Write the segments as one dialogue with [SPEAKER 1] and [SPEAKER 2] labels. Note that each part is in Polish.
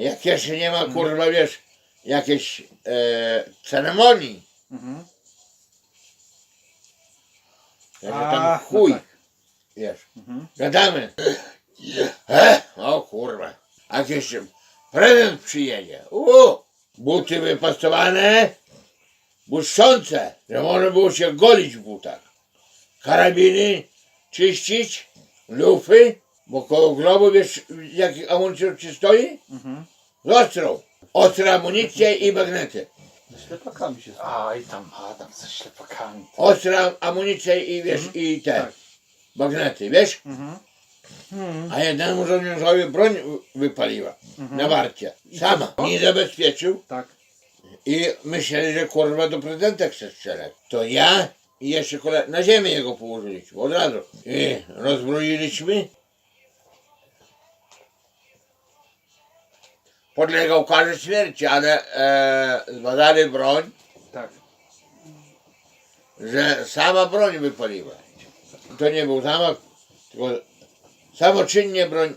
[SPEAKER 1] Jak jeszcze nie ma kurwa wiesz jakiejś e, ceremonii,
[SPEAKER 2] Mhm.
[SPEAKER 1] że tam
[SPEAKER 2] A,
[SPEAKER 1] chuj,
[SPEAKER 2] no tak.
[SPEAKER 1] wiesz,
[SPEAKER 2] Mhm.
[SPEAKER 1] gadamy. E, o kurwa, jakiś prezent przyjedzie. U, buty wypastowane, błyszczące, że można było się golić w butach. Karabiny czyścić, lufy, bo koło grobu wiesz jaki amunicja ci stoi?
[SPEAKER 2] Mhm.
[SPEAKER 1] Z ostrą. Ostra amunicja i bagnety.
[SPEAKER 2] Ze ślepakami się Aj tam Adam ze ślepakami.
[SPEAKER 1] Ostra amunicja i wiesz, i te
[SPEAKER 2] Tak.
[SPEAKER 1] bagnety, wiesz?
[SPEAKER 2] Mhm. Mhm.
[SPEAKER 1] A jednemu żołnierzowi broń wypaliła na warcie. Sama. Nie zabezpieczył
[SPEAKER 2] Tak.
[SPEAKER 1] i myśleli, że kurwa do prezydenta chce strzelać. To ja i jeszcze kole na ziemię jego położyliśmy od razu. I rozbroiliśmy. Podlegał karze śmierci, ale e, zbadali broń,
[SPEAKER 2] Tak.
[SPEAKER 1] że sama broń wypaliła. To nie był zamach, tylko samoczynnie broń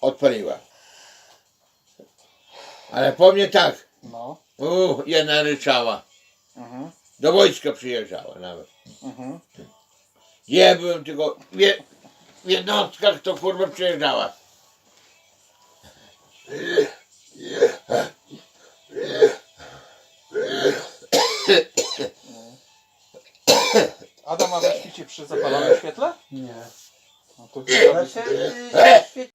[SPEAKER 1] odpaliła. Ale po mnie tak,
[SPEAKER 2] No.
[SPEAKER 1] uuu, jedna ryczała.
[SPEAKER 2] Mhm.
[SPEAKER 1] Do wojska przyjeżdżała nawet.
[SPEAKER 2] Mhm.
[SPEAKER 1] Nie byłem tylko w, je, w jednostkach to kurwa przyjeżdżała.
[SPEAKER 2] Adam, a wy śpicie przy zapalonym świetle?
[SPEAKER 3] Nie.
[SPEAKER 2] No to
[SPEAKER 3] Ale się, świeci